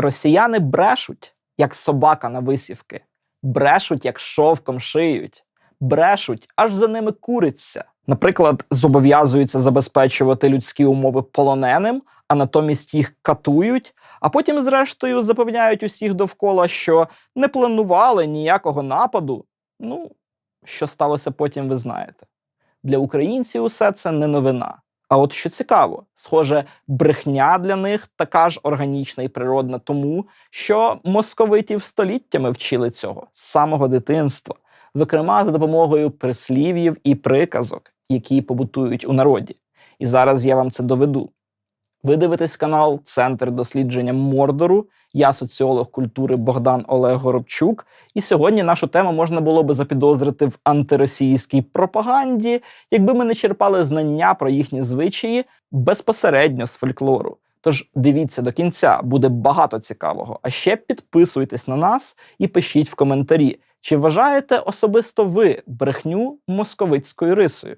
Росіяни брешуть, як собака на висівки, брешуть, як шовком шиють, брешуть, аж за ними куриться. Наприклад, зобов'язуються забезпечувати людські умови полоненим, а натомість їх катують, а потім, зрештою, запевняють усіх довкола, що не планували ніякого нападу. Ну, що сталося потім, ви знаєте. Для українців усе це не новина. А от що цікаво, схоже, брехня для них така ж органічна і природна, тому що московитів століттями вчили цього з самого дитинства, зокрема за допомогою прислів'їв і приказок, які побутують у народі. І зараз я вам це доведу. Ви дивитесь канал Центр дослідження Мордору. Я соціолог культури Богдан Олег Горобчук. І сьогодні нашу тему можна було би запідозрити в антиросійській пропаганді, якби ми не черпали знання про їхні звичаї безпосередньо з фольклору. Тож дивіться до кінця, буде багато цікавого. А ще підписуйтесь на нас і пишіть в коментарі, чи вважаєте особисто ви брехню московицькою рисою.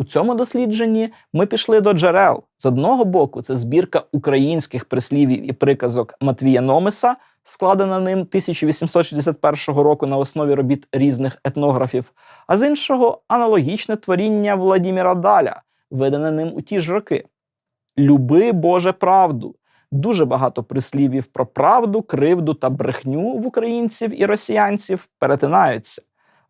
У цьому дослідженні ми пішли до джерел. З одного боку, це збірка українських прислівів і приказок Матвія Номеса, складена ним 1861 року на основі робіт різних етнографів, а з іншого аналогічне творіння Владіміра Даля, видане ним у ті ж роки. Люби Боже правду. Дуже багато прислівів про правду, кривду та брехню в українців і росіянців перетинаються.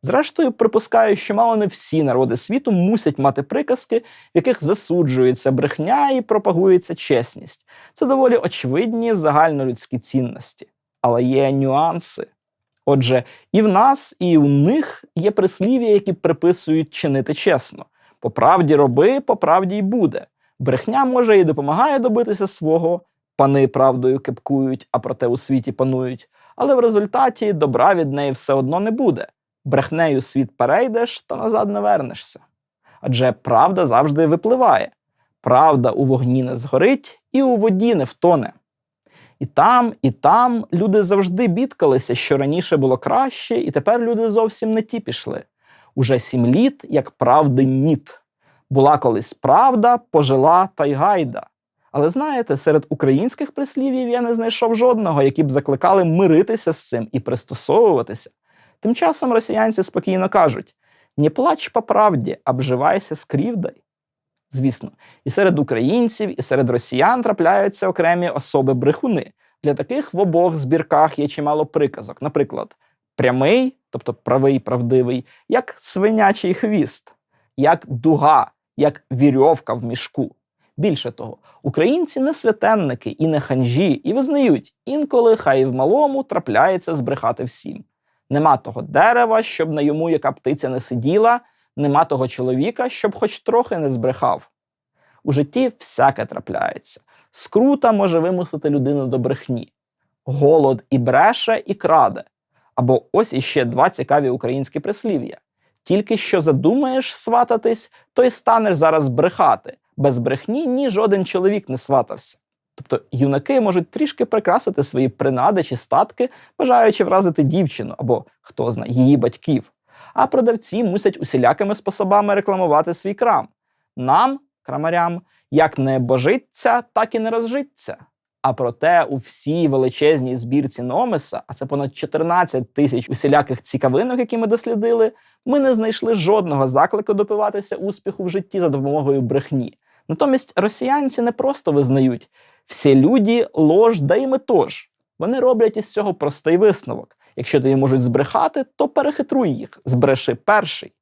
Зрештою, припускаю, що мало не всі народи світу мусять мати приказки, в яких засуджується брехня і пропагується чесність. Це доволі очевидні загальнолюдські цінності. Але є нюанси. Отже, і в нас, і у них є прислів'я, які приписують чинити чесно. По правді роби, по правді й буде. Брехня може і допомагає добитися свого, пани правдою кепкують, а проте у світі панують. Але в результаті добра від неї все одно не буде брехнею світ перейдеш, та назад не вернешся. Адже правда завжди випливає. Правда у вогні не згорить і у воді не втоне. І там, і там люди завжди бідкалися, що раніше було краще, і тепер люди зовсім не ті пішли. Уже сім літ, як правди ніт. Була колись правда, пожила та й гайда. Але знаєте, серед українських прислів'їв я не знайшов жодного, які б закликали миритися з цим і пристосовуватися. Тим часом росіянці спокійно кажуть: не плач по правді, обживайся з кривдою. Звісно, і серед українців, і серед росіян трапляються окремі особи брехуни. Для таких в обох збірках є чимало приказок. Наприклад, прямий, тобто правий, правдивий, як свинячий хвіст, як дуга, як вірьовка в мішку. Більше того, українці не святенники і не ханжі, і визнають, інколи хай в малому трапляється збрехати всім. Нема того дерева, щоб на йому яка птиця не сиділа, нема того чоловіка, щоб хоч трохи не збрехав. У житті всяке трапляється. Скрута може вимусити людину до брехні. Голод і бреше, і краде. Або ось іще два цікаві українські прислів'я. Тільки що задумаєш свататись, то й станеш зараз брехати. Без брехні ні жоден чоловік не сватався. Тобто юнаки можуть трішки прикрасити свої принади чи статки, бажаючи вразити дівчину або хто знає її батьків. А продавці мусять усілякими способами рекламувати свій крам. Нам, крамарям, як не божиться, так і не розжиться. А проте у всій величезній збірці Номеса, а це понад 14 тисяч усіляких цікавинок, які ми дослідили, ми не знайшли жодного заклику допиватися успіху в житті за допомогою брехні. Натомість росіянці не просто визнають, всі люди лож, да і ми тож. Вони роблять із цього простий висновок. Якщо тобі можуть збрехати, то перехитруй їх, збреши перший.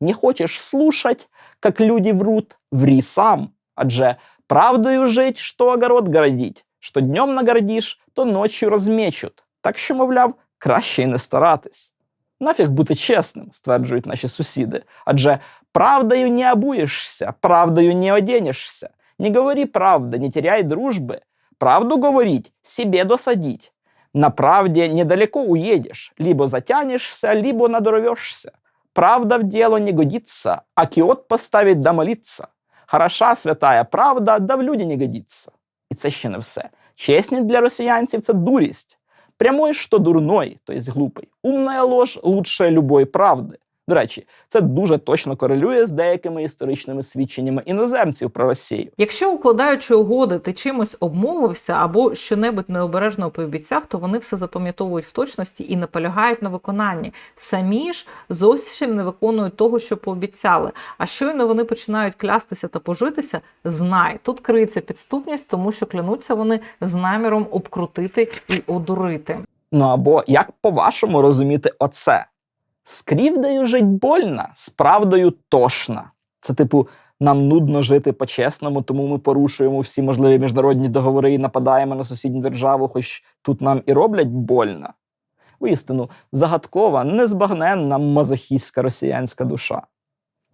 Не хочеш слушать, як люди врут, врі сам. Адже правдою жить, що огород городіть, що днем нагордіш, то ночі розмічуть. Так що, мовляв, краще й не старатись. Нафіг бути чесним, стверджують наші сусіди. Адже правдою не обуєшся, правдою не оденешся. Не говори правды, не теряй дружбы. Правду говорить, себе досадить. На правде недалеко уедешь, либо затянешься, либо надорвешься. Правда в дело не годится, а кіот поставить да молиться. Хороша святая правда, да в люди не годится. І це ще не все. Чесність для росіянців це дурість. Прямой, що дурной, то есть глупий. Умная ложь лучше любой правди. До речі, це дуже точно корелює з деякими історичними свідченнями іноземців про Росію. Якщо укладаючи угоди, ти чимось обмовився або щонебудь необережно пообіцяв, то вони все запам'ятовують в точності і наполягають на виконанні. Самі ж зовсім не виконують того, що пообіцяли. А щойно вони починають клястися та пожитися, знай тут криється підступність, тому що клянуться вони з наміром обкрутити і одурити. Ну або як по-вашому розуміти оце? З кривдою жить больно, з правдою тошна. Це типу, нам нудно жити по-чесному, тому ми порушуємо всі можливі міжнародні договори і нападаємо на сусідню державу, хоч тут нам і роблять больно. Воістину, загадкова, незбагненна мазохістська росіянська душа.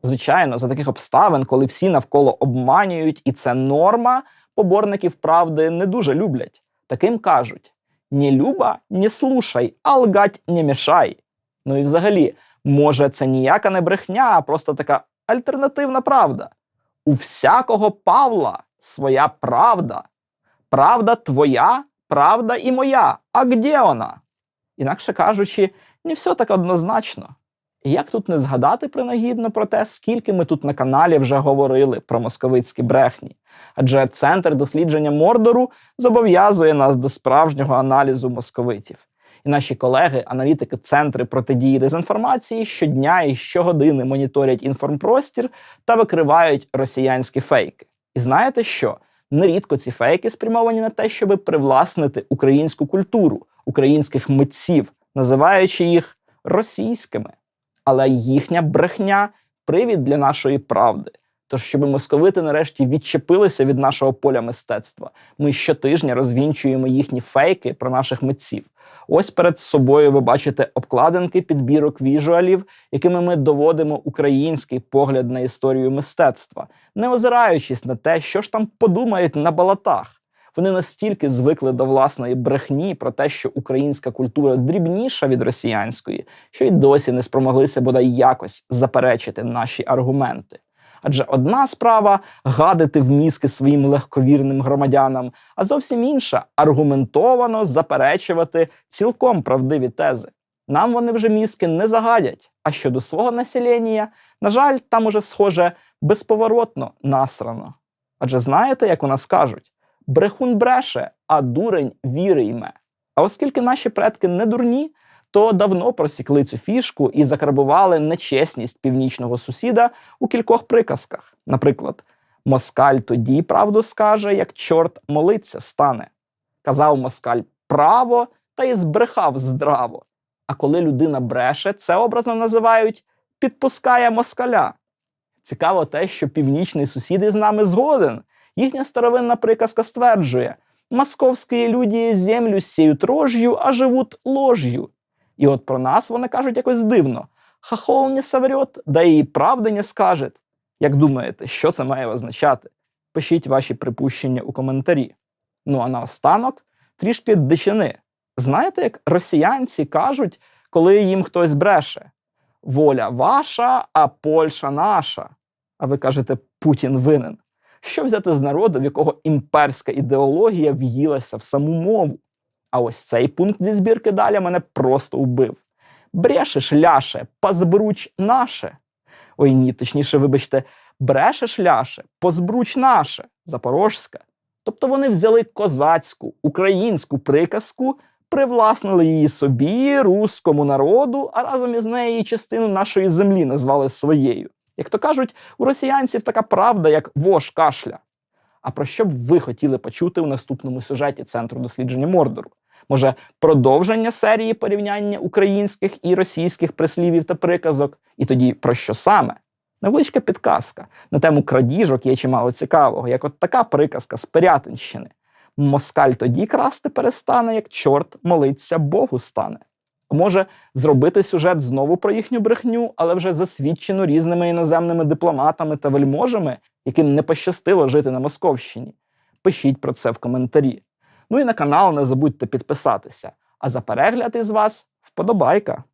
Звичайно, за таких обставин, коли всі навколо обманюють, і це норма, поборників правди не дуже люблять. Таким кажуть: не люба, не слушай, а лгать не мішай. Ну і взагалі, може, це ніяка не брехня, а просто така альтернативна правда. У всякого Павла своя правда. Правда твоя, правда і моя. А где вона? Інакше кажучи, не все так однозначно. Як тут не згадати принагідно про те, скільки ми тут на каналі вже говорили про московицькі брехні? Адже центр дослідження Мордору зобов'язує нас до справжнього аналізу московитів. І наші колеги, аналітики центри протидії дезінформації, щодня і щогодини моніторять інформпростір та викривають росіянські фейки. І знаєте що? Нерідко ці фейки спрямовані на те, щоб привласнити українську культуру, українських митців, називаючи їх російськими. Але їхня брехня привід для нашої правди. Тож, щоб московити нарешті відчепилися від нашого поля мистецтва, ми щотижня розвінчуємо їхні фейки про наших митців. Ось перед собою ви бачите обкладинки підбірок віжуалів, якими ми доводимо український погляд на історію мистецтва, не озираючись на те, що ж там подумають на балатах. Вони настільки звикли до власної брехні про те, що українська культура дрібніша від росіянської, що й досі не спромоглися бодай якось заперечити наші аргументи. Адже одна справа гадити в мізки своїм легковірним громадянам, а зовсім інша аргументовано заперечувати цілком правдиві тези. Нам вони вже мізки не загадять. А щодо свого населення, на жаль, там уже схоже безповоротно насрано. Адже знаєте, як у нас кажуть: брехун бреше, а дурень вірийме. А оскільки наші предки не дурні, то давно просікли цю фішку і закарбували нечесність північного сусіда у кількох приказках. Наприклад, москаль тоді правду скаже, як чорт молиться стане. Казав москаль право та й збрехав здраво. А коли людина бреше, це образно називають підпускає москаля. Цікаво те, що північний сусід із нами згоден. Їхня старовинна приказка стверджує: московські люди землю сіють рож'ю, а живуть лож'ю. І от про нас вони кажуть якось дивно: хахол не соврет, да і правди не скаже. Як думаєте, що це має означати? Пишіть ваші припущення у коментарі. Ну а наостанок трішки дичини. Знаєте, як росіянці кажуть, коли їм хтось бреше: воля ваша, а Польща наша. А ви кажете, Путін винен. Що взяти з народу, в якого імперська ідеологія в'їлася в саму мову? А ось цей пункт зі збірки далі мене просто убив. Брешеш, ляше, позбруч наше. Ой ні, точніше, вибачте, брешеш ляше, позбруч наше, запорожська. Тобто вони взяли козацьку, українську приказку, привласнили її собі, руському народу, а разом із нею частину нашої землі назвали своєю. Як то кажуть, у росіянців така правда, як вож кашля. А про що б ви хотіли почути у наступному сюжеті Центру дослідження Мордору? Може, продовження серії порівняння українських і російських прислівів та приказок? І тоді про що саме? Невеличка підказка на тему крадіжок є чимало цікавого, як от така приказка з Пирятинщини. Москаль тоді красти перестане, як чорт молиться Богу стане. Може зробити сюжет знову про їхню брехню, але вже засвідчено різними іноземними дипломатами та вельможами, яким не пощастило жити на Московщині. Пишіть про це в коментарі. Ну і на канал не забудьте підписатися. А за перегляд із вас вподобайка.